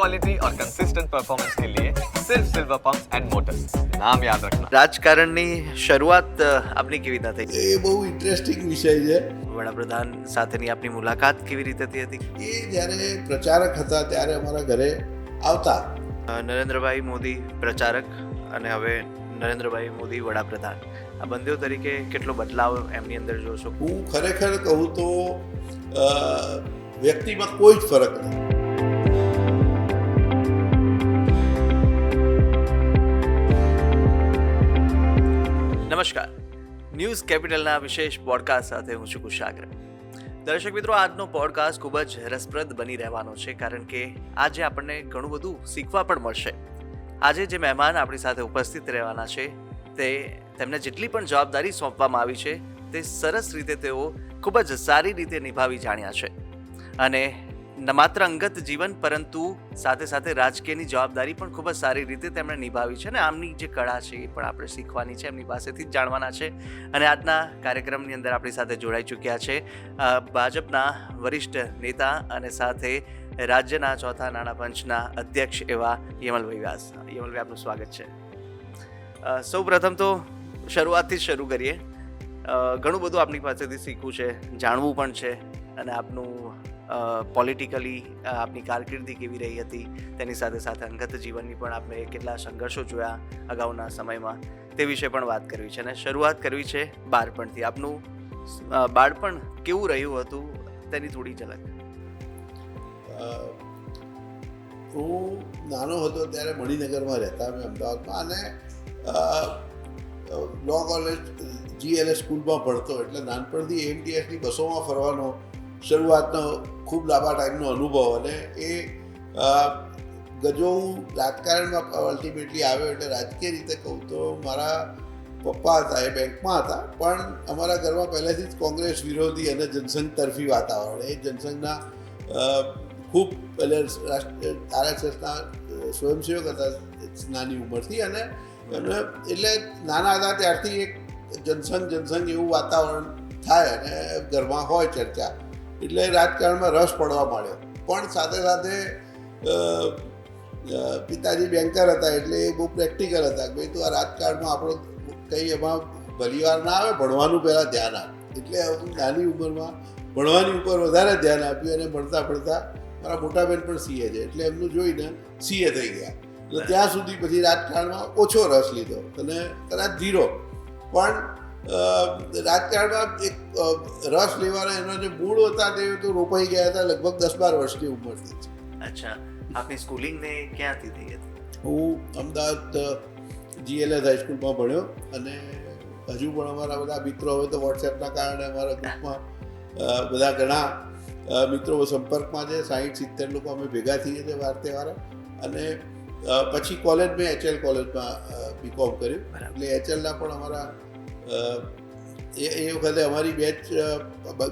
Quality और consistent performance के लिए सिर्फ सिल्वर पंप्स एंड मोटर्स नाम याद रखना રાજકારણની શરૂઆત અ, આપની કેવી રીતના થઈ એ બહુ ઇન્ટરેસ્ટિંગ વિષય છે વડાપ્રધાન સાથેની આપની મુલાકાત કેવી રીતે થઈ હતી એ જ્યારે પ્રચારક હતા ત્યારે અમારા ઘરે આવતા અ, નરેન્દ્રભાઈ મોદી પ્રચારક અને હવે નરેન્દ્રભાઈ મોદી વડાપ્રધાન આ બંને તરીકે કેટલો બદલાવ એમની અંદર જોશો હું ખરેખર કહું તો અ, વ્યક્તિમાં કોઈ જ ફરક નથી નમસ્કાર. ન્યૂઝ કેપિટલના વિશેષ પોડકાસ્ટ સાથે હું છું કુશાગ્ર. દર્શક મિત્રો, આજનો પોડકાસ્ટ ખૂબ જ રસપ્રદ બની રહેવાનો છે કારણ કે આજે આપણને ઘણું બધું શીખવા પણ મળશે. આજે જે મહેમાન આપણી સાથે ઉપસ્થિત રહેવાના છે, તે તેમને જેટલી પણ જવાબદારી સોંપવામાં આવી છે, તે સરસ રીતે તેઓ ખૂબ જ સારી રીતે નિભાવી જાણ્યા છે. અને ન માત્ર અંગત જીવન, પરંતુ સાથે સાથે રાજકીયની જવાબદારી પણ ખૂબ જ સારી રીતે તેમણે નિભાવી છે અને આમની જે કળા છે એ પણ આપણે શીખવાની છે, એમની પાસેથી જ જાણવાના છે અને આજના કાર્યક્રમની અંદર આપણી સાથે જોડાઈ ચૂક્યા છે. ભાજપના વરિષ્ઠ નેતા અને સાથે રાજ્યના ચોથા નાણાં પંચના અધ્યક્ષ એવા યમલભાઈ વ્યાસ. યમલભાઈ, આપનું સ્વાગત છે. સૌ પ્રથમ તો શરૂઆતથી જ શરૂ કરીએ. ઘણું બધું આપની પાસેથી શીખવું છે, જાણવું પણ છે અને આપનું પોલિટિકલી આપની કારકિર્દી કેવી રહી હતી, તેની સાથે સાથે અંગત જીવનની પણ આપણે કેટલા સંઘર્ષો જોયા અગાઉના સમયમાં, તે વિશે પણ વાત કરવી છે. અને શરૂઆત કરવી છે બાળપણથી. આપનું બાળપણ કેવું રહ્યું હતું, તેની થોડી ઝલક હું નાનો હતો ત્યારે મણિનગરમાં રહેતા, અમે અમદાવાદમાં. અને લો કોલેજ જીએલએસ સ્કૂલમાં ભણતો. એટલે નાનપણથી એમટીએસની બસોમાં ફરવાનો શરૂઆતનો ખૂબ લાંબા ટાઈમનો અનુભવ અને એ ગજો હું રાજકારણમાં અલ્ટિમેટલી આવ્યો એટલે રાજકીય રીતે કહું તો મારા પપ્પા હતા, એ બેંકમાં હતા, પણ અમારા ઘરમાં પહેલેથી જ કોંગ્રેસ વિરોધી અને જનસંઘ તરફી વાતાવરણ. એ જનસંઘના ખૂબ પહેલે આરએસએસના સ્વયંસેવક હતા નાની ઉંમરથી અને એમને એટલે નાના હતા ત્યારથી એક જનસંઘ જનસંઘ એવું વાતાવરણ થાય અને ઘરમાં હોય ચર્ચા. એટલે રાજકારણમાં રસ પડવા માંડ્યો. પણ સાથે સાથે પિતાજી બેન્કર હતા એટલે એ બહુ પ્રેક્ટિકલ હતા કે ભાઈ તું આ રાજકારણમાં આપણો કંઈ એમાં ભલીવાર ના આવે, ભણવાનું પહેલાં ધ્યાન આપ. એટલે હું નાની ઉંમરમાં ભણવાની ઉપર વધારે ધ્યાન આપ્યું અને ભણતા ભણતા મારા મોટા બેન પણ સીએ છે. એટલે એમનું જોઈને સીએ થઈ ગયા. એટલે ત્યાં સુધી પછી રાજકારણમાં ઓછો રસ લીધો અને કદાચ ઝીરો પણ રાજકારણમાં એક રસ લેવાના એના જે મૂળ હતા તે તો રોપાઈ ગયા હતા લગભગ દસ બાર વર્ષની ઉંમરથી. અચ્છા. આપની સ્કૂલિંગને ક્યાંથી થઈ હતી? હું અમદાવાદ જીએલએસ હાઈસ્કૂલમાં ભણ્યો અને હજુ પણ અમારા બધા મિત્રો હવે તો વોટ્સએપના કારણે અમારા ગ્રુપમાં બધા ઘણા મિત્રો સંપર્કમાં છે. સાહીઠ સિત્તેર લોકો અમે ભેગા થઈએ છીએ વાર તહેવારે. અને પછી કોલેજ મેં એચએલ કોલેજમાં બીકોમ કર્યું. એટલે એચએલના પણ અમારા એ એ વખતે અમારી બેચ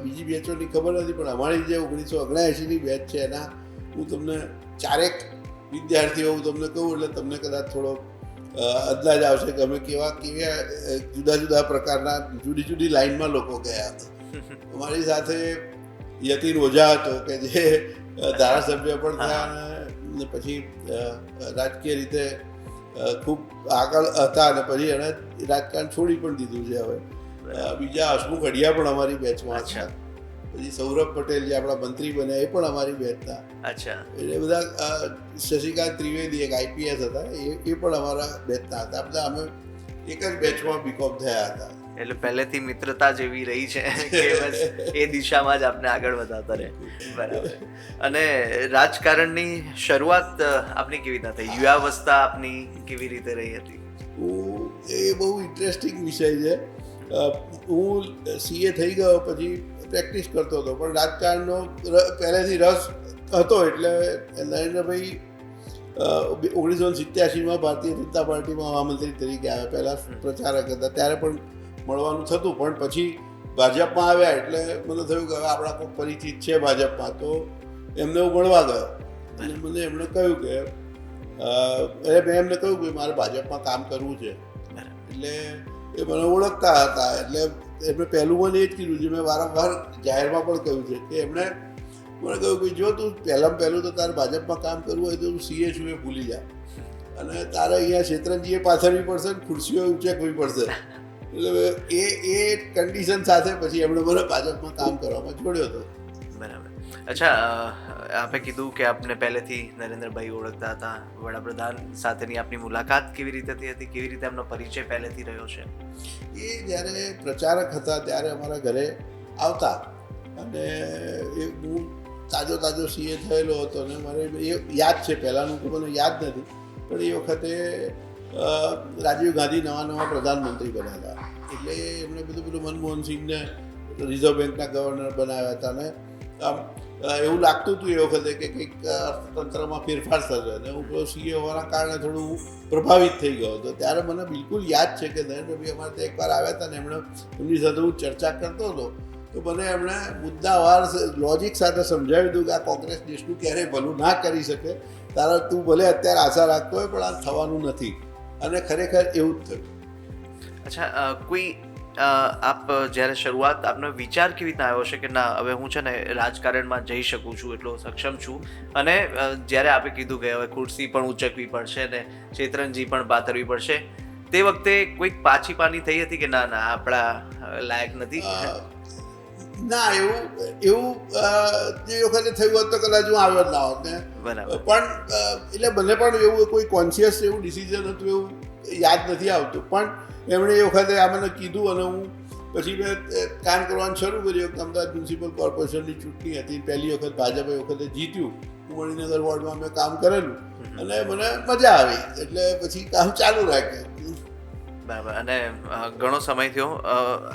બીજી બેચોની ખબર નથી પણ અમારી જે ઓગણીસો ઓગણએંશીની બેચ છે એના હું તમને ચારેક વિદ્યાર્થીઓ હું તમને કહું એટલે તમને કદાચ થોડો અંદાજ આવશે કે અમે કેવા કેવા જુદા જુદા પ્રકારના જુદી જુદી લાઈનમાં લોકો ગયા હતા. અમારી સાથે યતીન ઓઝા હતો કે જે ધારાસભ્ય પણ થયા અને પછી રાજકીય રીતે ખૂબ આગળ હતા અને પછી એણે રાજકારણ છોડી પણ દીધું છે હવે. બીજા હસમુખ અઢિયા પણ અમારી બેચમાં. હતા. પછી સૌરભ પટેલ જે આપણા મંત્રી બન્યા એ પણ અમારી બેચના અચ્છા. એટલે બધા શશિકાંત ત્રિવેદી એક આઈપીએસ હતા એ એ પણ અમારા બેચના હતા. બધા અમે એક જ બેચમાં બીકોમ થયા હતા. એટલે પહેલેથી મિત્રતા જેવી રહી છે કે બસ એ દિશામાં જ આપણે આગળ વધારતા રહે. બરાબર. અને રાજકારણની શરૂઆત આપની કેવી રીતના થઈ? યુવાવસ્થા આપની કેવી રીતે રહી હતી? એ બહુ ઇન્ટરેસ્ટિંગ વિષય છે. હું સીએ થઈ ગયો પછી પ્રેક્ટિસ કરતો હતો, પણ રાજકારણનો પહેલેથી રસ હતો એટલે નરેન્દ્રભાઈ ઓગણીસો સિત્યાસીમાં ભારતીય જનતા પાર્ટીમાં મહામંત્રી તરીકે આવ્યા. પહેલાં પ્રચારક હતા. ત્યારે પણ મળવાનું થતું પણ પછી ભાજપમાં આવ્યા એટલે મને થયું કે હવે આપણા કોઈ પરિચિત છે ભાજપમાં તો એમને હું મળવા ગયો. અને મને એમણે કહ્યું કે અરે એટલે મેં એમને કહ્યું કે મારે ભાજપમાં કામ કરવું છે. એટલે એ મને ઓળખતા હતા એટલે એમણે પહેલું મને એ જ કીધું છે મેં વારંવાર જાહેરમાં પણ કહ્યું છે કે એમણે મને કહ્યું કે જો તું પહેલાં પહેલું તો તારે ભાજપમાં કામ કરવું હોય તો તું સીએ છું એ ભૂલી જા. અને તારે અહીંયા ક્ષેત્રજીએ પાથરવી પડશે ને ખુરશીઓ ઉચકવી પડશે. એટલે એ એ કન્ડિશન સાથે પછી એમણે મને ભાજપમાં કામ કરવામાં છોડ્યો હતો. બરાબર. અચ્છા આપે કીધું કે આપને પહેલેથી નરેન્દ્રભાઈ ઓળખતા હતા વડાપ્રધાન સાથેની આપની મુલાકાત કેવી રીતે થઈ હતી કેવી રીતે એમનો પરિચય પહેલેથી રહ્યો છે? એ જ્યારે પ્રચારક હતા ત્યારે અમારા ઘરે આવતા અને એ હું તાજો તાજો સીએ થયેલો હતો અને મારે એ યાદ છે પહેલાંનું મને યાદ નથી પણ એ વખતે રાજીવ ગાંધી નવા નવા પ્રધાનમંત્રી બન્યા હતા એટલે એમણે બધું પેલું મનમોહન સિંહને રિઝર્વ બેંકના ગવર્નર બનાવ્યા હતા ને. આમ એવું લાગતું હતું એ વખતે કે કંઈક અર્થતંત્રમાં ફેરફાર થશે. અને હું પેલો સીએ હોવાના કારણે થોડું પ્રભાવિત થઈ ગયો હતો. ત્યારે મને બિલકુલ યાદ છે કે નરેન્દ્રભાઈ અમારે ત્યાં એકવાર આવ્યા હતા ને એમણે એમની સાથે હું ચર્ચા કરતો હતો. તો મને એમણે મુદ્દાવાર લોજિક સાથે સમજાવી દીધું કે આ કોંગ્રેસ દેશનું ક્યારેય ભલું ના કરી શકે. તારા તું ભલે અત્યારે આશા રાખતો હોય, પણ આ થવાનું નથી. અને ખરેખર એવું જ થયું. અચ્છા કોઈ આપ જ્યારે શરૂઆત આપનો વિચાર કેવી રીતના આવ્યો છે કે ના હવે હું છે ને રાજકારણમાં જઈ શકું છું એટલો સક્ષમ છું? અને જ્યારે આપે કીધું કે હવે ખુરશી પણ ઉચકવી પડશે ને ચેતરંજી પણ પાથરવી પડશે તે વખતે કોઈક પાછી પાની થઈ હતી કે ના ના આપણા લાયક નથી? ના એવું એવું જે વખતે થયું હોત તો કદાચ હું આવ્યો જ ના હોત ને. બરાબર. પણ એટલે મને પણ એવું કોઈ કોન્શિયસ એવું ડિસિઝન હતું એવું યાદ નથી આવતું. પણ એમણે એ વખતે આ મને કીધું અને હું પછી મેં કામ કરવાનું શરૂ કર્યું. અમદાવાદ મ્યુનિસિપલ કોર્પોરેશનની ચૂંટણી હતી. પહેલી વખત ભાજપ વખતે જીત્યું. મણિનગર વોર્ડમાં મેં કામ કરેલું. અને મને મજા આવી. એટલે પછી કામ ચાલુ રાખ્યું. બરાબર. અને ઘણો સમય થયો.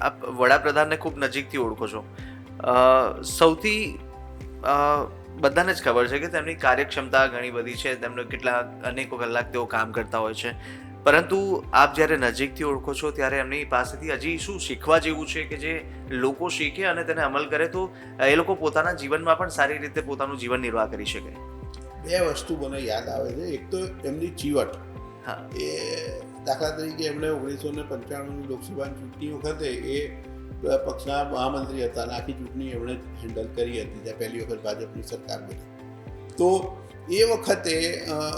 આપ વડાપ્રધાનને ખૂબ નજીકથી ઓળખો છો. સૌથી બધાને જ ખબર છે કે તેમની કાર્યક્ષમતા ઘણી બધી છે. તેમનો કેટલા અનેકો કલાક તેઓ કામ કરતા હોય છે. પરંતુ આપ જ્યારે નજીકથી ઓળખો છો ત્યારે એમની પાસેથી હજી શું શીખવા જેવું છે કે જે લોકો શીખે અને તેને અમલ કરે તો એ લોકો પોતાના જીવનમાં પણ સારી રીતે પોતાનું જીવન નિર્વાહ કરી શકે? બે વસ્તુ મને યાદ આવે છે. એક તો એમની ચીવટ. હા. એ દાખલા તરીકે એમણે ઓગણીસો ને પંચાણુંની લોકસભાની ચૂંટણી વખતે એ પક્ષના મહામંત્રી હતા અને આખી ચૂંટણી એમણે હેન્ડલ કરી હતી ત્યાં પહેલી વખત ભાજપની સરકાર બની. તો એ વખતે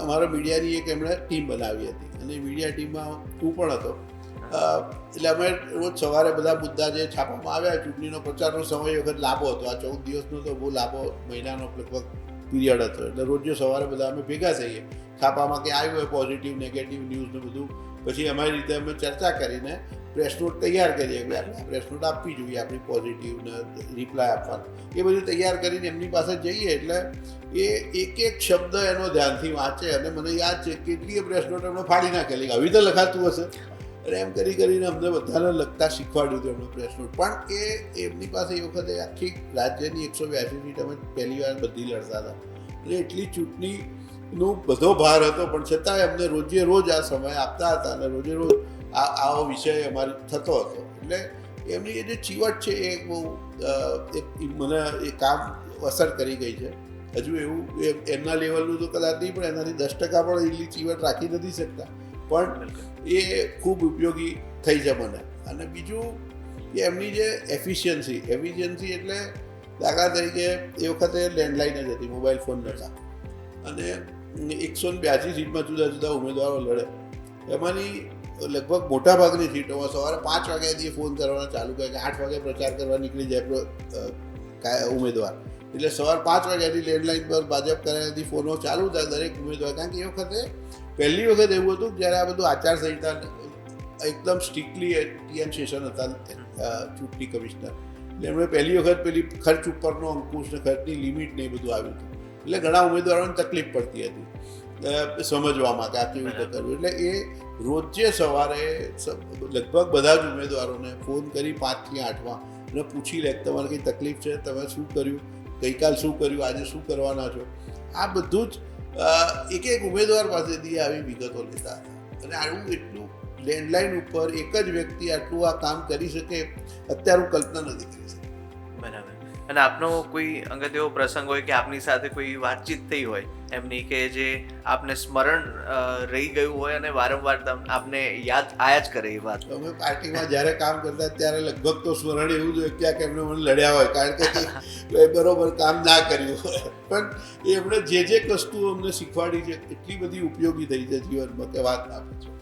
અમારા મીડિયાની એક એમણે ટીમ બનાવી હતી અને મીડિયા ટીમમાં હું પણ હતો. એટલે અમે રોજ સવારે બધા મુદ્દા જે છાપવામાં આવ્યા, ચૂંટણીનો પ્રચારનો સમય વખત લાંબો હતો. આ ચૌદ દિવસનો તો બહુ લાંબો મહિનાનો લગભગ પીરિયડ હતો. એટલે રોજ સવારે બધા અમે ભેગા થઈએ, છાપામાં કે આવ્યું હોય પોઝિટિવ નેગેટિવ ન્યૂઝનું બધું પછી અમારી રીતે અમે ચર્ચા કરીને પ્રેસ નોટ તૈયાર કરીએ કે આપણે પ્રેસ નોટ આપવી જોઈએ, આપણી પોઝિટિવ ને રિપ્લાય આપવાનો. એ બધું તૈયાર કરીને એમની પાસે જઈએ એટલે એ એક એક શબ્દ એનો ધ્યાનથી વાંચે અને મને યાદ છે કેટલીય પ્રેસ નોટ એમણે ફાડી નાખેલી આવી તો લખાતું હશે. અને એમ કરી કરીને અમને બધાને લખતા શીખવાડ્યું હતું એમનો પ્રેસ નોટ પણ એ એમની પાસે એ વખતે આખી રાજ્યની એકસો બ્યાસી સીટ અમે પહેલી વાર બધી લડતા હતા. એટલે એટલી ચૂંટણીનો બધો ભાર હતો પણ છતાંય અમને રોજે રોજ આ સમય આપતા હતા અને રોજે રોજ આ આવો વિષય અમારે થતો હતો. એટલે એમની એ જે ચીવટ છે એ બહુ એક મને એ કામ અસર કરી ગઈ છે. હજુ એવું એમના લેવલનું તો કદાચ નહીં પણ એનાથી દસ ટકા પણ એટલી ચીવટ રાખી નથી શકતા. પણ એ ખૂબ ઉપયોગી થઈ છે મને. અને બીજું કે એમની જે એફિશિયન્સી એફિશિયન્સી એટલે દાખલા તરીકે એ વખતે લેન્ડલાઇન જ હતી મોબાઈલ ફોન નહોતા. અને એકસો ને બ્યાસી સીટમાં જુદા જુદા ઉમેદવારો લડે. એમાંની લગભગ મોટા ભાગની સીટોમાં સવારે પાંચ વાગ્યાથી ફોન કરવાના ચાલુ કરે કે આઠ વાગે પ્રચાર કરવા નીકળી જાય પ્ર- અ, કા- ઉમેદવાર. એટલે સવાર પાંચ વાગ્યાથી લેન્ડલાઇન પર ભાજપ કર્યાથી ફોનો ચાલુ થાય દરેક ઉમેદવાર. કારણ કે એ વખતે પહેલી વખત એવું હતું કે જ્યારે આ બધું આચારસંહિતા એકદમ સ્ટ્રિક્ટલી ટીએન સેશન હતા અ, ચૂંટણી કમિશનર. એટલે એમણે પહેલી વખત પેલી ખર્ચ ઉપરનો અંકુશ ને ખર્ચની લિમિટ ને એ બધું આવ્યું હતું. એટલે ઘણા ઉમેદવારોને તકલીફ પડતી હતી. સમજવામાં કે આ કેવી રીતે કરવું? એટલે એ રોજે સવારે લગભગ બધા જ ઉમેદવારોને ફોન કરી પાંચથી આઠમાં અને પૂછી લે તમારે કંઈ તકલીફ છે? તમે શું કર્યું? ગઈકાલ શું કર્યું? આજે શું કરવાના છો? આ બધું જ એક એક ઉમેદવાર પાસેથી આવી વિગતો લેતા હતા. અને આવું એટલું લેન્ડલાઇન ઉપર એક જ વ્યક્તિ આટલું આ કામ કરી શકે અત્યારે હું કલ્પના નથી કરી શકતી. અને આપનો કોઈ અંગત એવો પ્રસંગ હોય કે આપની સાથે કોઈ વાતચીત થઈ હોય એમની કે જે આપને સ્મરણ રહી ગયું હોય અને વારંવાર આપને યાદ આયા જ કરે એ વાત. અમે પાર્ટીમાં જ્યારે કામ કરતા ત્યારે લગભગ તો સ્મરણ એવું જ હોય ક્યાંક એમને મને લડ્યા હોય કારણ કે એ બરોબર કામ ના કર્યું હોય. પણ એમણે જે જે વસ્તુઓ અમને શીખવાડી છે એટલી બધી ઉપયોગી થઈ છે જીવનમાં કે વાત આપે છે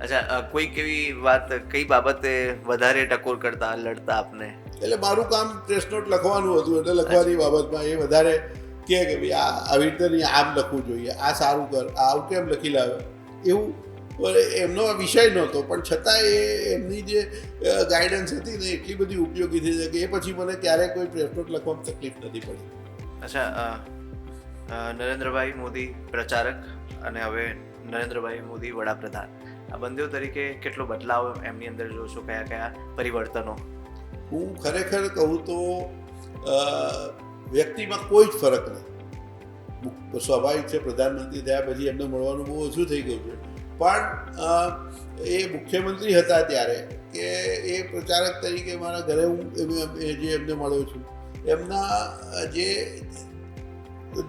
અચ્છા કોઈ કેવી વાત કઈ બાબતે વધારે ટકોર કરતા લડતા આપને? એટલે મારું કામ પ્રેસ નોટ લખવાનું હતું. એટલે લખવાની બાબતમાં એ વધારે કે ભાઈ આ આવી રીતે નહીં, આમ લખવું જોઈએ. આ સારું કર, આ આવું કેમ લખી લાવે એવું એમનો વિષય નહોતો, પણ છતાં એ એમની જે ગાઈડન્સ હતી ને, એટલી બધી ઉપયોગી થઈ છે કે એ પછી મને ક્યારેય કોઈ પ્રેસ નોટ લખવામાં તકલીફ નથી પડી. અચ્છા નરેન્દ્રભાઈ મોદી પ્રચારક અને હવે નરેન્દ્રભાઈ મોદી વડાપ્રધાન. આ બંને તરીકે કેટલો બદલાવ એમની અંદર જોશો? કયા કયા પરિવર્તનો? હું ખરેખર કહું તો વ્યક્તિમાં કોઈ જ ફરક નથી. સ્વાભાવિક છે, પ્રધાનમંત્રી થયા પછી એમને મળવાનું બહુ ઓછું થઈ ગયું છે. પણ એ મુખ્યમંત્રી હતા ત્યારે કે એ પ્રચારક તરીકે મારા ઘરે હું જે એમને મળ્યો છું, એમના જે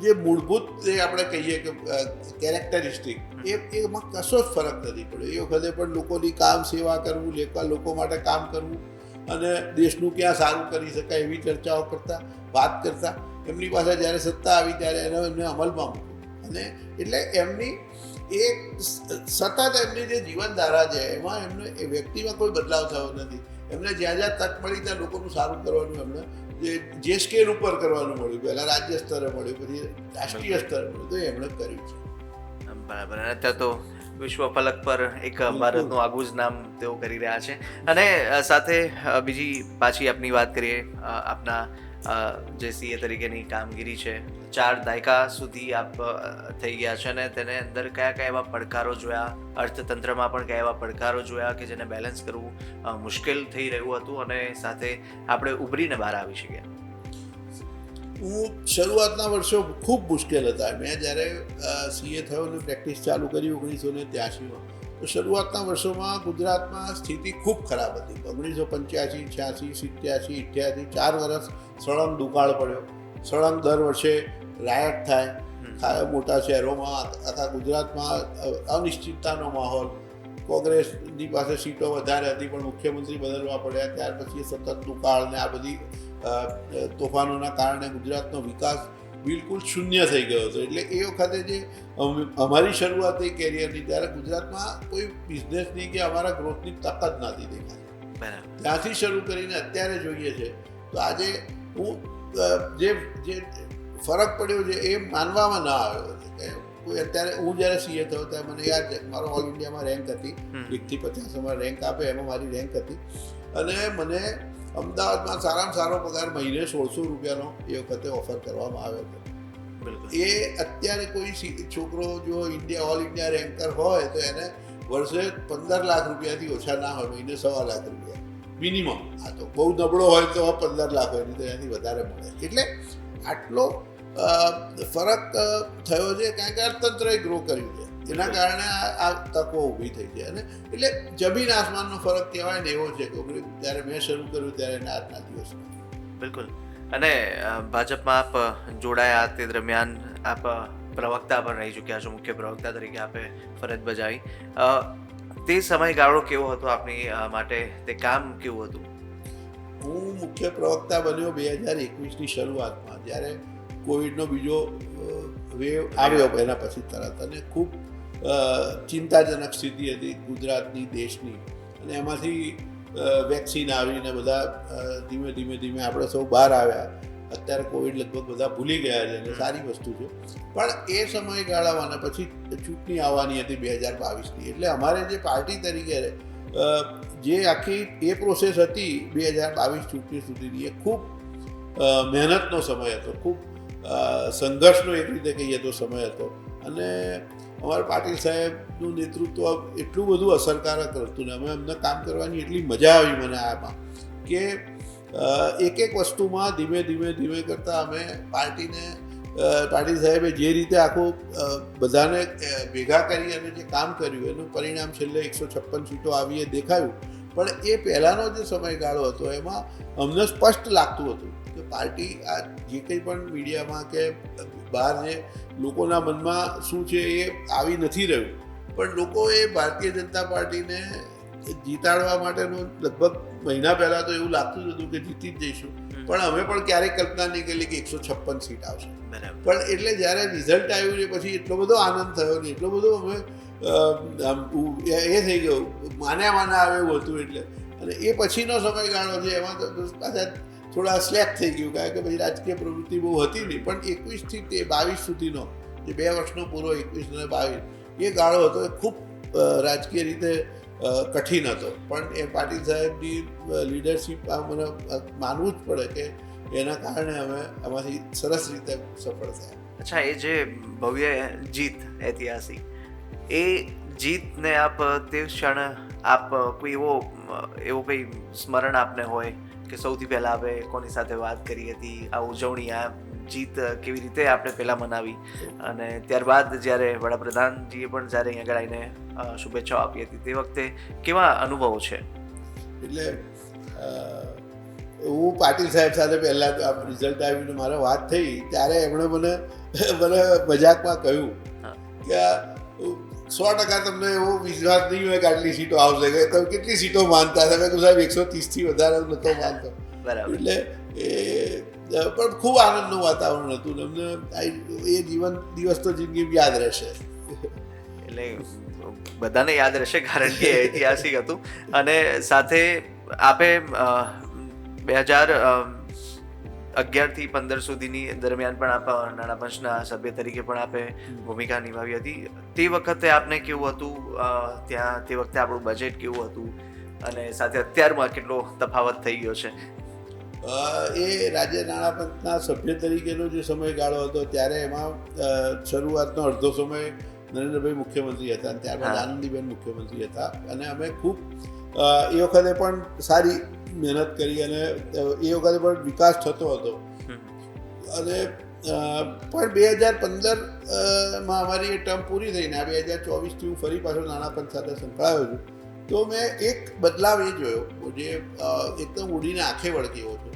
જે મૂળભૂત જે આપણે કહીએ કે કેરેક્ટરિસ્ટિક, એ, એમાં કશો જ ફરક નથી પડ્યો. એ વખતે પણ લોકોની કામ સેવા કરવું લોકો માટે કામ કરવું અને દેશનું ક્યાં સારું કરી શકાય એવી ચર્ચાઓ કરતા વાત કરતા એમની પાસે જ્યારે સત્તા આવી ત્યારે એને એમને અમલમાં મૂક્યું. અને એટલે એમની એ સતત એમની જે જીવનધારા છે એમાં એમને એ વ્યક્તિમાં કોઈ બદલાવ થયો નથી. એમને જ્યાં જ્યાં તક મળી ત્યાં લોકોનું સારું કરવાનું એમને જે જે સ્કેલ ઉપર કરવાનું મળ્યું પહેલાં રાજ્ય સ્તરે મળ્યું પછી રાષ્ટ્રીય સ્તરે મળ્યું તો એમણે કર્યું છે. બરાબર. અત્યારે તો વિશ્વ ફલક પર એક ભારતનું આગવું જ નામ તેઓ કરી રહ્યા છે. અને સાથે બીજી પાછી આપની વાત કરીએ આપના જે સીએ તરીકેની કામગીરી છે. ચાર દાયકા સુધી આપ થઈ ગયા છે અને તેને અંદર કયા કયા એવા પડકારો જોયા અર્થતંત્રમાં પણ કયા એવા પડકારો જોયા કે જેને બેલેન્સ કરવું મુશ્કેલ થઈ રહ્યું હતું અને સાથે આપણે ઉભરીને બહાર આવી શક્યા. હું શરૂઆતના વર્ષો ખૂબ મુશ્કેલ હતા. મેં જ્યારે સીએ થયો અને પ્રેક્ટિસ ચાલુ કરી ઓગણીસો ને ત્યાસીમાં તો શરૂઆતના વર્ષોમાં ગુજરાતમાં સ્થિતિ ખૂબ ખરાબ હતી. ઓગણીસો પંચ્યાસી છ્યાસી સિત્યાસી અઠ્યાસી ચાર વર્ષ સળંગ દુકાળ પડ્યો. સળંગ દર વર્ષે રાયટ થાય. મોટા શહેરોમાં આખા ગુજરાતમાં અનિશ્ચિતતાનો માહોલ. કોંગ્રેસની પાસે સીટો વધારે હતી પણ મુખ્યમંત્રી બદલવા પડ્યા. ત્યાર પછી સતત દુકાળ ને આ બધી તોફાનોના કારણે ગુજરાતનો વિકાસ બિલકુલ શૂન્ય થઈ ગયો હતો. એટલે એ વખતે જે અમારી શરૂઆત એ કેરિયરની ત્યારે ગુજરાતમાં કોઈ બિઝનેસની કે અમારા ગ્રોથની તક જ નથી દેખાતી ત્યાંથી શરૂ કરીને અત્યારે જોઈએ છે તો આજે હું જે જે ફરક પડ્યો છે એ માનવામાં ના આવ્યો છે. કોઈ અત્યારે હું જ્યારે સીએ થયો ત્યારે મને યાદ છે મારો ઓલ ઇન્ડિયામાં રેન્ક હતી. એકથી પચાસમાં રેન્ક આપે એમાં મારી રેન્ક હતી. અને મને અમદાવાદમાં સારામાં સારો પગાર મહિને સોળસો રૂપિયાનો એ વખતે ઓફર કરવામાં આવ્યો હતો. એ અત્યારે કોઈ છોકરો જો ઇન્ડિયા ઓલ ઇન્ડિયા રેન્કર હોય તો એને વર્ષે પંદર લાખ રૂપિયાથી ઓછા ના હોય મહિને સવા લાખ રૂપિયા. મિનિમમ આ તો બહુ નબળો હોય તો પંદર લાખ હોય તો એનાથી વધારે મળે. એટલે આટલો ફરક થયો છે. કારણ કે અર્થતંત્રએ ગ્રો કર્યું છે. એના કારણે આ તકો ઊભી થઈ છે અને એટલે જમીન આસમાનનો ફરક કહેવાય ને એવો છે કે જ્યારે મેં શરૂ કર્યું ત્યારે એના આજના દિવસ. બિલકુલ. અને ભાજપમાં આપ જોડાયા તે દરમિયાન આપ પ્રવક્તા પણ રહી ચૂક્યા છો મુખ્ય પ્રવક્તા તરીકે આપે ફરજ બજાવી. તે સમયગાળો કેવો હતો આપની માટે? તે કામ કેવું હતું? હું મુખ્ય પ્રવક્તા બન્યો બે હજાર એકવીસની શરૂઆતમાં જ્યારે કોવિડનો બીજો વેવ આવ્યો એના પછી તરત. અને ખૂબ ચિંતાજનક સ્થિતિ હતી ગુજરાતની, દેશની. અને એમાંથી વેક્સિન આવીને બધા ધીમે ધીમે ધીમે આપણે સૌ બહાર આવ્યા. અત્યારે કોવિડ લગભગ બધા ભૂલી ગયા છે અને સારી વસ્તુ છે. પણ એ સમયગાળામાં અને પછી ચૂંટણી આવવાની હતી બે હજાર બાવીસની. એટલે અમારે જે પાર્ટી તરીકે જે આખી, એ પ્રોસેસ હતી બે હજાર બાવીસ ચૂંટણી સુધીની, એ ખૂબ મહેનતનો સમય હતો. ખૂબ સંઘર્ષનો એક રીતે કહીએ તો સમય હતો. અને અમારા પાટીલ સાહેબનું નેતૃત્વ એટલું બધું અસરકારક હતું ને અમે અમને કામ કરવાની એટલી મજા આવી મને આમાં કે એક એક વસ્તુમાં ધીમે ધીમે ધીમે કરતાં અમે પાર્ટીને પાટીલ સાહેબે જે રીતે આખું બધાને ભેગા કરી અને જે કામ કર્યું એનું પરિણામ છેલ્લે એકસો છપ્પન સીટો આવી એ દેખાયું. પણ એ પહેલાંનો જે સમયગાળો હતો એમાં અમને સ્પષ્ટ લાગતું હતું કે પાર્ટી આ જે કંઈ પણ મીડિયામાં કે બહાર જે લોકોના મનમાં શું છે એ આવી નથી રહ્યું. પણ લોકોએ ભારતીય જનતા પાર્ટીને જીતાડવા માટેનું લગભગ મહિના પહેલાં તો એવું લાગતું જ હતું કે જીતી જ જઈશું. પણ અમે પણ ક્યારેય કલ્પના નહીં કરેલી કે એકસો છપ્પન સીટ આવશે. પણ એટલે જ્યારે રિઝલ્ટ આવ્યું ને પછી એટલો બધો આનંદ થયો ને એટલો બધો અમે એ એ થઈ ગયું. માન્યા માના આવે એવું હતું એટલે. અને એ પછીનો સમયગાળો છે એમાં તો પાછા થોડા સ્લેક થઈ ગયું, કારણ કે ભાઈ રાજકીય પ્રવૃત્તિ બહુ હતી નહીં. પણ એકવીસથી તે બાવીસ સુધીનો, જે બે વર્ષનો પૂરો એકવીસ અને બાવીસ, એ ગાળો હતો. એ ખૂબ રાજકીય રીતે કઠિન હતો. પણ એ પાટીલ સાહેબની લીડરશીપ આ મને માનવું જ પડે કે એના કારણે અમે આમાંથી સરસ રીતે સફળ થયા. અચ્છા, એ જે ભવ્ય જીત ઐતિહાસિક, એ જીતને આપ તે ક્ષણ આપ કોઈ એવો એવો કંઈ સ્મરણ આપને હોય? કે સૌથી પહેલાં આપણે કોની સાથે વાત કરી હતી આ ઉજવણી આ જીત કેવી રીતે આપણે પહેલાં મનાવી અને ત્યારબાદ જ્યારે વડાપ્રધાનજીએ પણ જ્યારે અહીંયા આગળ આવીને શુભેચ્છાઓ આપી હતી તે વખતે કેવા અનુભવો છે એટલે હું પાટીલ સાહેબ સાથે પહેલાં તો રિઝલ્ટ આવ્યું મારે વાત થઈ ત્યારે એમણે મને મને મજાકમાં કહ્યું. કે સો ટકા તમને એવો વિશ્વાસ નહીં હોય કે આટલી સીટો આવશે કે તમે કેટલી સીટો માનતા હતા? મેં સાહેબ એકસો ત્રીસથી વધારે નહોતો માનતો. બરાબર. એટલે એ પણ ખૂબ આનંદનું વાતાવરણ હતું અમને. એ જીવન દિવસ તો જિંદગી યાદ રહેશે. એટલે બધાને યાદ રહેશે કારણ કે ઐતિહાસિક હતું. અને સાથે આપે બે હજાર અગિયારથી પંદર સુધીની દરમિયાન પણ આપ નાણાં પંચના સભ્ય તરીકે પણ આપે ભૂમિકા નિભાવી હતી. તે વખતે આપને કેવું હતું ત્યાં તે વખતે આપણું બજેટ કેવું હતું? અને સાથે અત્યારમાં કેટલો તફાવત થઈ ગયો છે? એ રાજ્ય નાણાં પંચના સભ્ય તરીકેનો જે સમયગાળો હતો ત્યારે એમાં શરૂઆતનો અડધો સમય નરેન્દ્રભાઈ મુખ્યમંત્રી હતા અને ત્યારબાદ આનંદીબેન મુખ્યમંત્રી હતા. અને અમે ખૂબ એ વખતે પણ સારી મહેનત કરી અને એ વખતે પણ વિકાસ થતો હતો. અને પણ બે હજાર પંદરમાં અમારી એ ટર્મ પૂરી થઈને આ બે હજાર ચોવીસથી હું ફરી પાછો નાણાં પંચ સાથે સંકળાયો છું. તો મેં એક બદલાવ એ જોયો જે એકદમ ઉડીને આંખે વળગી એવો છે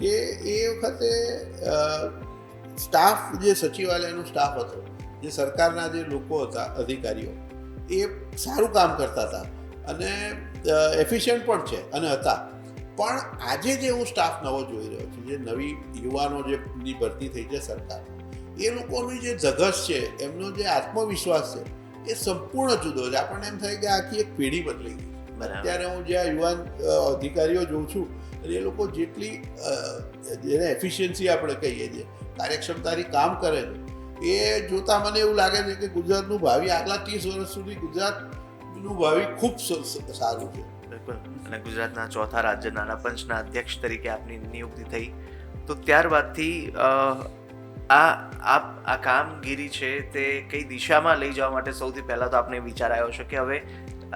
કે એ વખતે સ્ટાફ જે સચિવાલયનો સ્ટાફ હતો જે સરકારના જે લોકો હતા અધિકારીઓ એ સારું કામ કરતા હતા. અને એફિશિયન્ટ પણ છે અને હતા. પણ આજે જે હું સ્ટાફ નવો જોઈ રહ્યો છું જે નવી યુવાનો જે ની ભરતી થઈ છે સરકાર એ લોકોની જે ઝઘસ છે એમનો જે આત્મવિશ્વાસ છે એ સંપૂર્ણ જુદો છે. આપણને એમ થાય કે આખી એક પેઢી બદલી ગઈ અત્યારે હું જે આ યુવાન અધિકારીઓ જોઉં છું અને એ લોકો જેટલી જેને એફિશિયન્સી આપણે કહીએ છીએ કાર્યક્ષમતાથી કામ કરે છે એ જોતાં મને એવું લાગે છે કે ગુજરાતનું ભાવિ આગલા ત્રીસ વર્ષ સુધી ગુજરાતનું ભાવિ ખૂબ સારું છે. અને ગુજરાતના ચોથા રાજ્ય નાણાં પંચના અધ્યક્ષ તરીકે આપની નિયુક્તિ થઈ. તો ત્યારબાદથી આ, આપ, આ કામગીરી છે તે કઈ દિશામાં લઈ જવા માટે સૌથી પહેલાં તો આપને વિચાર આવ્યો છે કે હવે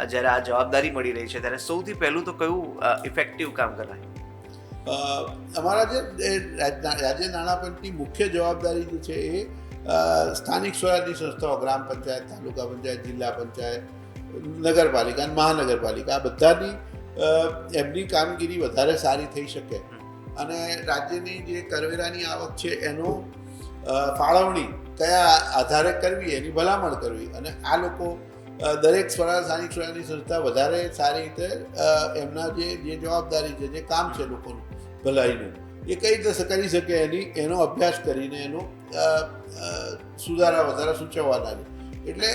જ્યારે આ જવાબદારી મળી રહી છે, ત્યારે સૌથી પહેલું તો કયું ઇફેક્ટિવ કામ કરાય? અમારા જે રાજ્ય નાણાં પંચની મુખ્ય જવાબદારી જે છે એ સ્થાનિક સ્વરાજની સંસ્થાઓ, ગ્રામ પંચાયત, તાલુકા પંચાયત, જિલ્લા પંચાયત નગરપાલિકા અને મહાનગરપાલિકા, આ બધાની એમની કામગીરી વધારે સારી થઈ શકે. અને રાજ્યની જે કરવેરાની આવક છે, એનો ફાળવણી કયા આધારે કરવી, એની ભલામણ કરવી અને આ લોકો દરેક સ્વરાજ સ્થાનિક સ્વરાજની સંસ્થા વધારે સારી રીતે એમના જે જે જવાબદારી છે, જે કામ છે લોકોનું ભલાઈનું, એ કઈ રીતે કરી શકે એની, એનો અભ્યાસ કરીને એનો સુધારા વધારા સૂચવવાના છે. એટલે,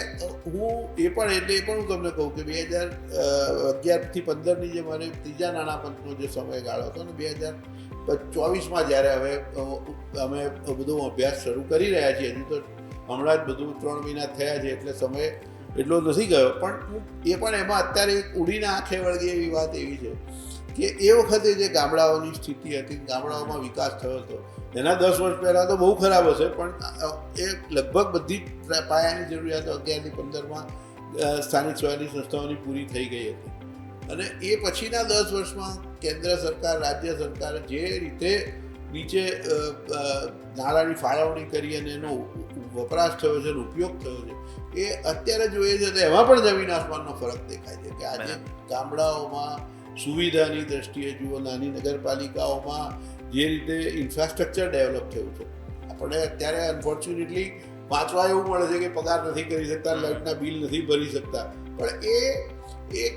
હું એ પણ એટલે એ પણ હું તમને કહું કે બે હજાર અગિયારથી પંદરની જે મારે ત્રીજા નાણાં પંચનો જે સમયગાળો હતો ને બે હજાર ચોવીસમાં જ્યારે હવે અમે બધો અભ્યાસ શરૂ કરી રહ્યા છીએ, હજી તો હમણાં જ બધું ત્રણ મહિના થયા છે, એટલે સમય એટલો નથી ગયો. પણ એ પણ એમાં અત્યારે એક ઉડીને આંખે વળગે એવી વાત એવી છે. કે એ વખતે જે ગામડાઓની સ્થિતિ હતી ગામડાઓમાં વિકાસ થયો હતો એના દસ વર્ષ પહેલાં તો બહુ ખરાબ હશે પણ એ લગભગ બધી જ પાયાની જરૂરિયાતો અગિયારથી પંદરમાં સ્થાનિક સ્વયંની સંસ્થાઓની પૂરી થઈ ગઈ હતી. અને એ પછીના દસ વર્ષમાં કેન્દ્ર સરકાર રાજ્ય સરકાર જે રીતે નીચે નાણાંની ફાળવણી કરી અને એનો વપરાશ થયો છે ઉપયોગ થયો છે એ અત્યારે જોઈએ છે તો એમાં પણ જમીન આસમાનનો ફરક દેખાય છે કે આજે ગામડાઓમાં સુવિધાની દ્રષ્ટિએ જુઓ નાની નગરપાલિકાઓમાં જે રીતે ઇન્ફ્રાસ્ટ્રક્ચર ડેવલપ થયું છે. આપણે અત્યારે અનફોર્ચ્યુનેટલી વાંચવા એવું મળે છે કે પગાર નથી કરી શકતા લાઇટના બિલ નથી ભરી શકતા. પણ એ એક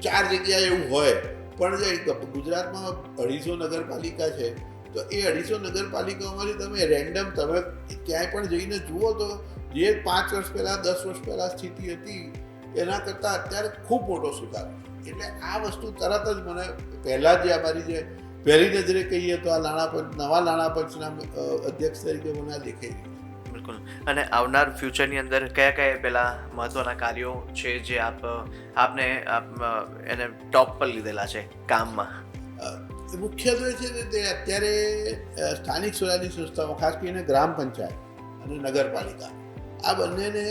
ચાર જગ્યાએ એવું હોય પણ જે ગુજરાતમાં અઢીસો નગરપાલિકા છે તો એ અઢીસો નગરપાલિકાઓમાંથી તમે રેન્ડમ તમે ક્યાંય પણ જઈને જુઓ તો જે પાંચ વર્ષ પહેલાં દસ વર્ષ પહેલાં સ્થિતિ હતી એના કરતાં અત્યારે ખૂબ મોટો સુધારો. એટલે આ વસ્તુ તરત જ મને પહેલાં જે અમારી જે પહેલી નજરે કહીએ તો આ નાણાં પંચ નવા નાણાં પંચના અધ્યક્ષ તરીકે મને દેખાઈ. બિલકુલ. અને આવનાર ફ્યુચરની અંદર કયા કયા પેલા મહત્વના કાર્યો છે જે આપ આપને આપ એને ટોપ પર લીધેલા છે કામમાં? મુખ્યત્વે છે ને તે અત્યારે સ્થાનિક સ્વરાજની સંસ્થાઓ ખાસ કરીને ગ્રામ પંચાયત અને નગરપાલિકા આ બંનેને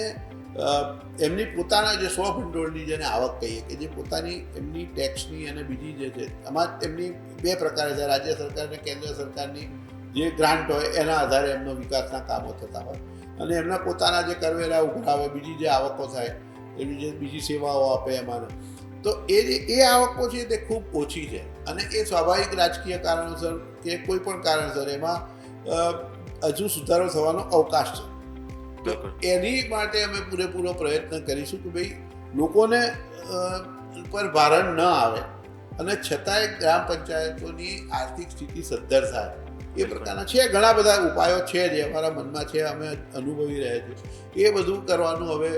એમની પોતાના જે સ્વ ભંડોળની જેને આવક કહીએ કે જે પોતાની એમની ટેક્સની અને બીજી જે છે, એમાં એમની બે પ્રકારે છે. રાજ્ય સરકાર અને કેન્દ્ર સરકારની જે ગ્રાન્ટ હોય, એના આધારે એમનો વિકાસના કામો થતા હોય. અને એમના પોતાના જે કરવેરા ઉઘરાવે બીજી જે આવકો થાય, એવી જે બીજી સેવાઓ આપે એમાં તો એ જે, એ આવકો છે તે ખૂબ ઓછી છે. અને એ સ્વાભાવિક રાજકીય કારણોસર કે કોઈ પણ કારણસર એમાં હજુ સુધારો થવાનો અવકાશ છે. એની માટે અમે પૂરેપૂરો પ્રયત્ન કરીશું કે ભાઈ લોકોને પર ભારણ ન આવે. અને છતાંય ગ્રામ પંચાયતોની આર્થિક સ્થિતિ સદ્ધર થાય. એ પ્રકારના છે ઘણા બધા ઉપાયો છે જે અમારા મનમાં છે અમે અનુભવી રહ્યા છીએ. એ બધું કરવાનું હવે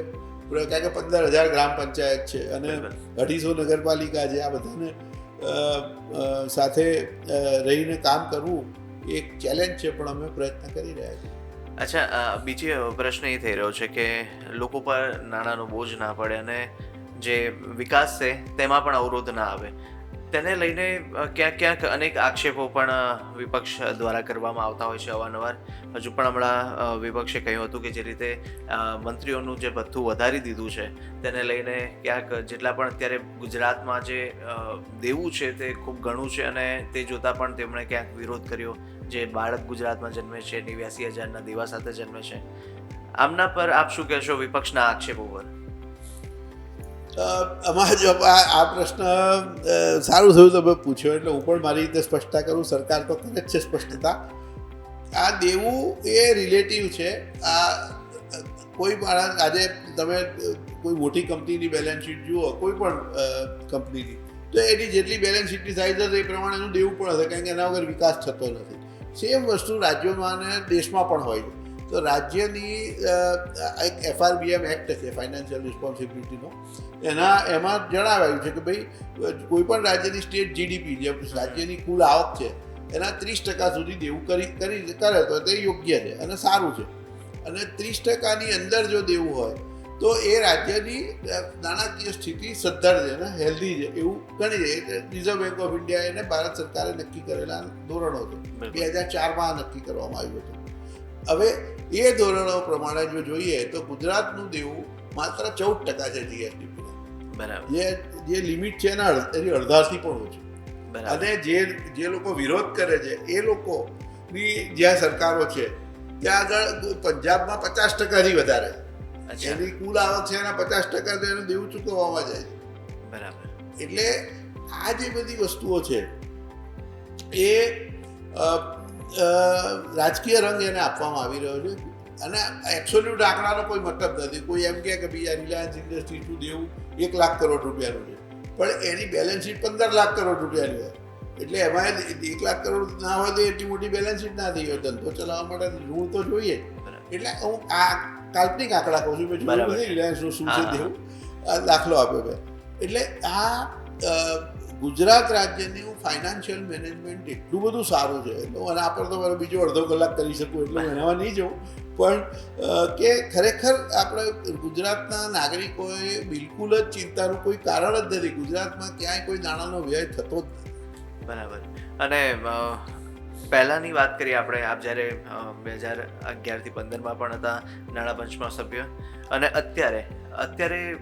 કારણ કે પંદર હજાર ગ્રામ પંચાયત છે અને અઢીસો નગરપાલિકા છે આ બધાને સાથે રહીને કામ કરવું એક ચેલેન્જ છે પણ અમે પ્રયત્ન કરી રહ્યા છીએ. અચ્છા બીજી પ્રશ્ન એ થઈ રહ્યો છે કે લોકો પર નાણાંનો બોજ ના પડે અને જે વિકાસ છે તેમાં પણ અવરોધ ના આવે. તેને લઈને ક્યાંક ક્યાંક અનેક આક્ષેપો પણ વિપક્ષ દ્વારા કરવામાં આવતા હોય છે અવારનવાર. હજુ પણ હમણાં વિપક્ષે કહ્યું હતું કે જે રીતે મંત્રીઓનું જે ભથ્થું વધારી દીધું છે, તેને લઈને ક્યાંક જેટલા પણ અત્યારે ગુજરાતમાં જે દેવું છે તે ખૂબ ઘણું છે અને તે જોતાં પણ તેમણે ક્યાંક વિરોધ કર્યો. જે બાળક ગુજરાતમાં જન્મે છે, નેવ્યાસી હજારના દેવા સાથે જન્મે છે. આમના પર આપ શું કહેશો વિપક્ષના આક્ષેપો પર? આમાં જો આ પ્રશ્ન સારું થયું તમે પૂછ્યો, એટલે હું પણ મારી રીતે સ્પષ્ટતા કરું. સરકાર તો કરે જ છે સ્પષ્ટતા. આ દેવું એ રિલેટિવ છે. આ, કોઈ માણસ, આજે તમે કોઈ મોટી કંપનીની બેલેન્સ શીટ જુઓ, કોઈ પણ કંપનીની તો એની જેટલી બેલેન્સ શીટની સાઈઝ હશે એ પ્રમાણેનું દેવું પણ હશે, કારણ કે એના વગર વિકાસ થતો નથી. સેમ વસ્તુ રાજ્યોમાં અને દેશમાં પણ હોય છે. તો રાજ્યની એક એફઆરબીએમ એક્ટ છે ફાઇનાન્શિયલ રિસ્પોન્સિબિલિટીનો. એના એમાં જણાવાયું છે કે ભાઈ કોઈપણ રાજ્યની સ્ટેટ જીડીપી જે રાજ્યની કુલ આવક છે એના ત્રીસ ટકા સુધી દેવું કરી કરી કરે તો તે યોગ્ય છે અને સારું છે. અને ત્રીસ ટકાની અંદર જો દેવું હોય તો એ રાજ્યની નાણાકીય સ્થિતિ સદ્ધર છે અને હેલ્ધી છે એવું ગણી છે એટલે રિઝર્વ બેંક ઓફ ઇન્ડિયા એને ભારત સરકારે નક્કી કરેલા ધોરણો છે. બે હજાર ચારમાં નક્કી કરવામાં આવ્યું હતું. હવે એ ધોરણો પ્રમાણે જો જોઈએ તો ગુજરાતનું દેવું માત્ર ચૌદ ટકા છે જીએસટી બરાબર. જે જે લિમિટ છે એના એની અડધાથી પણ ઓછું. બરાબર. અને જે જે લોકો વિરોધ કરે છે એ લોકોની જ્યાં સરકારો છે ત્યાં આગળ પંજાબમાં પચાસ ટકાથી વધારે. જેની એની કુલ આવક છે એના પચાસ ટકા એને દેવું ચૂકવવામાં જાય છે. બરાબર. એટલે આ જે બધી વસ્તુઓ છે એ રાજકીય રંગ એને આપવામાં આવી રહ્યો છે. અને એબ્સોલ્યુટ આંકડાનો કોઈ મતલબ નથી. કોઈ એમ કહે કે ભાઈ આ રિલાયન્સ ઇન્ડસ્ટ્રીઝનું દેવું એક લાખ કરોડ રૂપિયાનું છે. પણ એની બેલેન્સ શીટ પંદર લાખ કરોડ રૂપિયાની હોય. એટલે એમાં એક લાખ કરોડ ના હોય તો એટલી મોટી બેલેન્સ શીટ ના થઈ હોય. ધંધો ચલાવવા માટે ઋણ તો જોઈએ. એટલે હું આ કાલ્પનિક આંકડા કહું છું મેં. રિલાયન્સનું શું છે. દેવું? દાખલો આપ્યો મેં એટલે આ ગુજરાત રાજ્યનું ફાઇનાન્શિયલ મેનેજમેન્ટ એટલું બધું સારું છે તો અને આના પર તો મારે બીજો અડધો કલાક કરી શકું એટલે હું નહીં જઉં પણ કે ખરેખર આપણે ગુજરાતના નાગરિકોએ બિલકુલ જ ચિંતાનું કોઈ કારણ જ નથી. ગુજરાતમાં ક્યાંય કોઈ નાણાંનો વ્યય થતો જ નથી. બરાબર. અને પહેલાંની વાત કરીએ આપણે આપ જ્યારે બે હજાર અગિયારથી પંદરમાં પણ હતા નાણાં પંચમાં સભ્ય. અને અત્યારે અત્યારે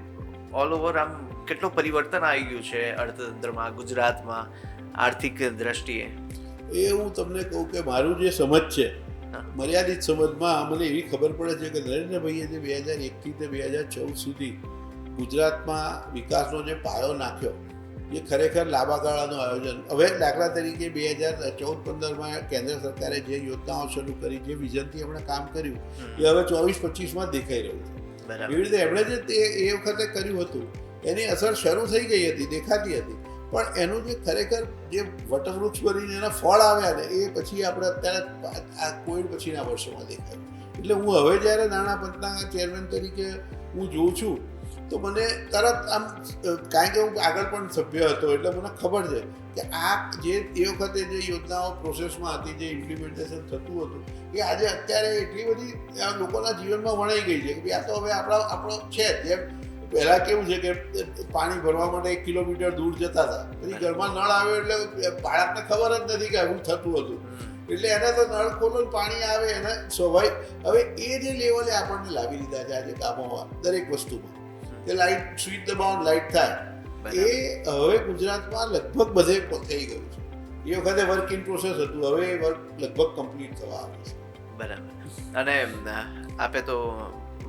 ઓલ ઓવર આમ કેટલું પરિવર્તન આવી ગયું છે અર્થતંત્રમાં ગુજરાતમાં આર્થિક દ્રષ્ટિએ? એ હું તમને કહું કે મારું જે સમજ છે મર્યાદિત સમજમાં મને એવી ખબર પડે છે કે નરેન્દ્રભાઈએ જે બે હજાર એકથી તે બે હજાર ચૌદ સુધી ગુજરાતમાં વિકાસનો જે પાયો નાખ્યો એ ખરેખર લાંબા ગાળાનું આયોજન. હવે દાખલા તરીકે બે હજાર ચૌદ પંદરમાં કેન્દ્ર સરકારે જે યોજનાઓ શરૂ કરી જે વિઝનથી એમણે કામ કર્યું એ હવે ચોવીસ પચીસમાં દેખાઈ રહ્યું છે. એવી રીતે એમણે જે તે એ વખતે કર્યું હતું એની અસર શરૂ થઈ ગઈ હતી, દેખાતી હતી પણ એનું જે ખરેખર જે વટવૃક્ષ બનીને એના ફળ આવ્યા ને, એ પછી આપણે અત્યારે આ કોવિડ પછીના વર્ષોમાં દેખાય એટલે હું હવે જ્યારે નાણાં પંચના ચેરમેન તરીકે હું જોઉં છું, તો મને તરત આમ કારણ કે હું આગળ પણ સભ્ય હતો, એટલે મને ખબર છે કે આ જે, એ વખતે જે યોજનાઓ પ્રોસેસમાં હતી, જે ઇમ્પ્લિમેન્ટેશન થતું હતું, એ આજે અત્યારે એટલી બધી લોકોના જીવનમાં વણાઈ ગઈ છે કે આ તો હવે આપણા, આપણો છે. જેમ પહેલાં કેવું છે કે પાણી ભરવા માટે એક કિલોમીટર દૂર જતા હતા. પછી ઘરમાં નળ આવ્યો એટલે બાળકને ખબર જ નથી કે આવું થતું હતું. એટલે એને તો નળ ખોલો પાણી આવે એને સ્વાભાવિક. હવે એ જે લેવલે આપણને લાવી દીધા છે આજે કામોમાં દરેક વસ્તુમાં કે લાઇટ સ્વિચ દબાવો લાઇટ થાય. એ હવે ગુજરાતમાં લગભગ બધે થઈ ગયું છે. એ વખતે વર્ક ઇન પ્રોસેસ હતું હવે એ વર્ક લગભગ કમ્પ્લીટ થવા આવે છે. બરાબર. અને આપે તો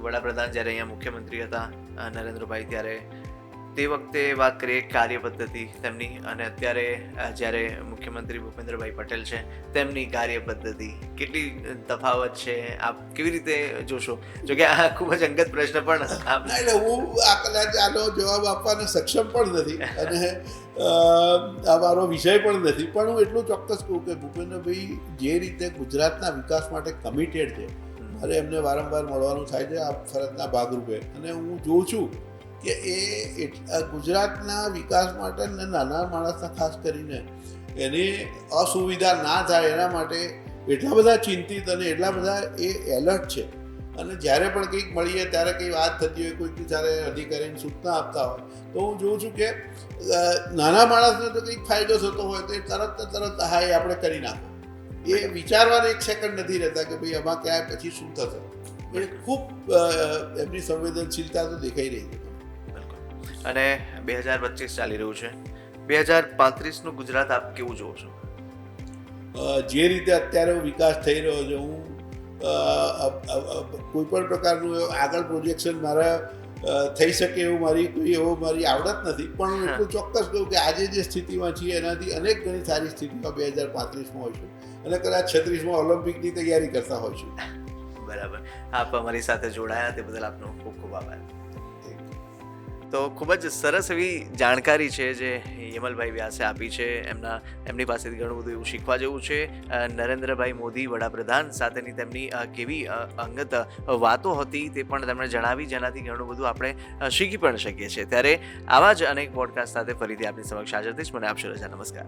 વડાપ્રધાન જ્યારે અહીંયા મુખ્યમંત્રી હતા નરેન્દ્રભાઈ, ત્યારે તે વખતે વાત કરીએ કાર્ય પદ્ધતિ તેમની અને અત્યારે જ્યારે મુખ્યમંત્રી ભૂપેન્દ્રભાઈ પટેલ છે, તેમની કાર્ય પદ્ધતિ કેટલી તફાવત છે, આપ કેવી રીતે જોશો? જો કે આ ખૂબ જ અંગત પ્રશ્ન પણ એટલે હું આ કદાચ આનો જવાબ આપવાને સક્ષમ પણ નથી અને આ મારો વિષય પણ નથી. પણ હું એટલું ચોક્કસ કહું કે ભૂપેન્દ્રભાઈ જે રીતે ગુજરાતના વિકાસ માટે કમિટેડ છે મારે એમને વારંવાર મળવાનું થાય છે આ ફરજના ભાગરૂપે. અને હું જોઉં છું કે એ ગુજરાતના વિકાસ માટે અને નાના માણસના ખાસ કરીને એની અસુવિધા ના થાય એના માટે એટલા બધા ચિંતિત અને એટલા બધા એ એલર્ટ છે. અને જ્યારે પણ કંઈક મળીએ, ત્યારે કંઈ વાત થતી હોય, કોઈક જ્યારે અધિકારીને સૂચના આપતા હોય, તો હું જોઉં છું કે નાના માણસને તો કંઈક ફાયદો થતો હોય તો એ તરત તરત હા એ આપણે કરી નાખો. એ વિચારવાના એક સેકન્ડ નથી રહેતા કે ભાઈ આમાં ક્યાંય પછી શું થશે. એ ખૂબ એમની સંવેદનશીલતા તો દેખાઈ રહી છે. બિલકુલ. અને બે હજાર પચીસ ચાલી રહ્યું છે. બે હજાર પાંત્રીસનું ગુજરાત આપ કેવું જોવો છો? જે રીતે અત્યારે વિકાસ થઈ રહ્યો છે હું કોઈ પણ પ્રકારનું આગળ પ્રોજેક્શન મારા થઈ શકે એવું મારી કોઈ એવો મારી આવડત નથી. પણ હું એટલું ચોક્કસ કહું કે આજે જે સ્થિતિમાં છીએ એનાથી અનેક ઘણી સારી સ્થિતિમાં બે હજાર પાંત્રીસમાં હોઈશું અને કદાચ છત્રીસમાં ઓલિમ્પિકની તૈયારી કરતા હોઈશું બરાબર. આપ અમારી સાથે જોડાયા તે બદલ આપનો ખૂબ ખૂબ આભાર. તો ખૂબ જ સરસ એવી જાણકારી છે જે યમલભાઈ વ્યાસે આપી છે. એમના એમની પાસેથી ઘણું બધું એવું શીખવા જેવું છે. નરેન્દ્રભાઈ મોદી વડાપ્રધાન સાથેની તેમની કેવી અંગત વાતો હતી તે પણ તેમણે જણાવી જેનાથી ઘણું બધું આપણે શીખી પણ શકીએ છીએ. ત્યારે આવા જ અનેક પોડકાસ્ટ સાથે ફરીથી આપની સમક્ષ હાજર થઈશ. મને આપશો રજા. નમસ્કાર.